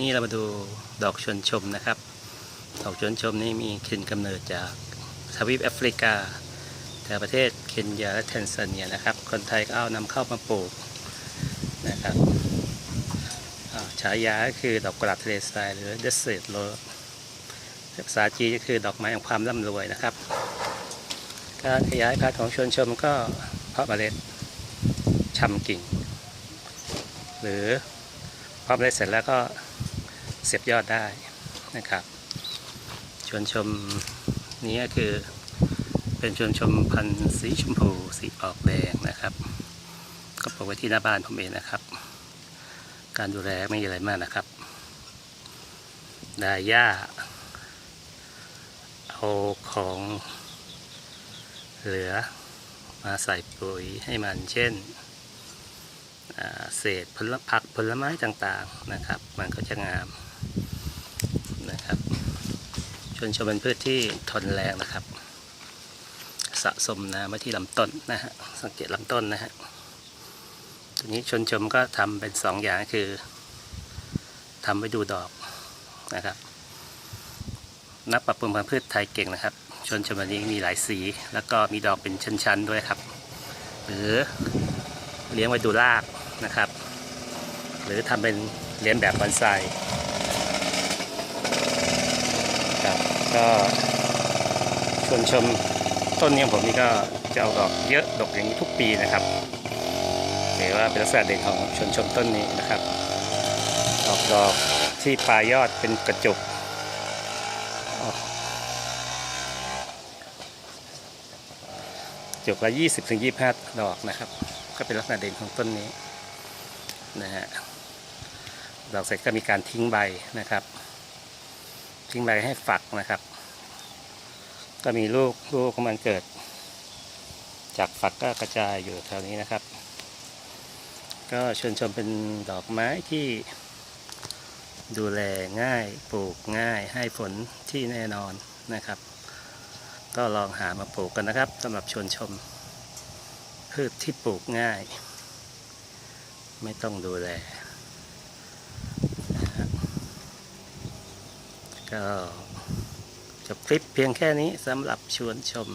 นี้เรามาดูดอกชวนชมนะครับ ดอกชวนชมนี่มีถิ่นกำเนิดจากทวีปแอฟริกา แต่ประเทศเคนยาและแทนซาเนียนะครับ คนไทยก็เอานำเข้ามาปลูกนะครับฉายาก็คือดอกกุหลาบทะเลทรายหรือ Desert Rose ภาษาจีนก็คือดอกไม้แห่งความร่ำรวยนะครับ การขยายพันธุ์ของชวนชมก็เพาะเมล็ดชำกิ่ง หรือเพาะเมล็ดเสร็จแล้วก็ เสียบยอดได้นะครับ ชวนชมนี้คือเป็นชวนชมพันธุ์สีชมพูสีออกแดงนะครับ ก็ปลูกไว้ที่หน้าบ้านผมเองนะครับ การดูแลไม่มีอะไรมากนะครับได้หญ้าเอาของเหลือมาใส่ปุ๋ยให้มันเช่นเศษผลผักผลไม้ต่างๆนะครับ มันก็จะงาม นะครับชวนชมเป็นพืชที่ทนแรงนะครับ สะสมน้ำไว้ที่ลำต้นนะฮะสังเกตลำต้นนะฮะทีนี้ชวนชมก็ทำเป็นสองอย่างคือทำไว้ดูดอกนะครับ นักปรับปรุงพันธุ์พืชไทยเก่งนะครับชนชมวันนี้มีหลายสี แล้วก็มีดอกเป็นชั้นๆด้วยครับ หรือเลี้ยงไว้ดูรากนะครับ หรือทำเป็นเลี้ยงแบบบอนไซครับ ก็ชวนชมต้นนี้ผมนี่ก็จะเอาดอกเยอะดอกอย่างนี้ทุกปีนะครับถือว่าเป็นลักษณะเด่นของชวนชมต้นนี้นะครับ ออกดอกที่ปลายยอดเป็นกระจุกจบละยี่สิบถึงยี่ห้าดอกนะครับ ก็เป็นลักษณะเด่นของต้นนี้นะฮะดอกเสร็จก็มีการทิ้งใบนะครับ ทิ้งใบให้ฝักนะครับ ก็มีลูกลูกของมันเกิด จากฝักก็กระจายอยู่แถวนี้นะครับ ก็ชวนชมเป็นดอกไม้ที่ดูแลง่ายปลูกง่ายให้ผลที่แน่นอนนะครับ ก็ลองหามาปลูกกันนะครับสำหรับชวนชม พืชที่ปลูกง่าย ไม่ต้องดูแลนะฮะ ก็จบคลิปเพียงแค่นี้สำหรับชวนชม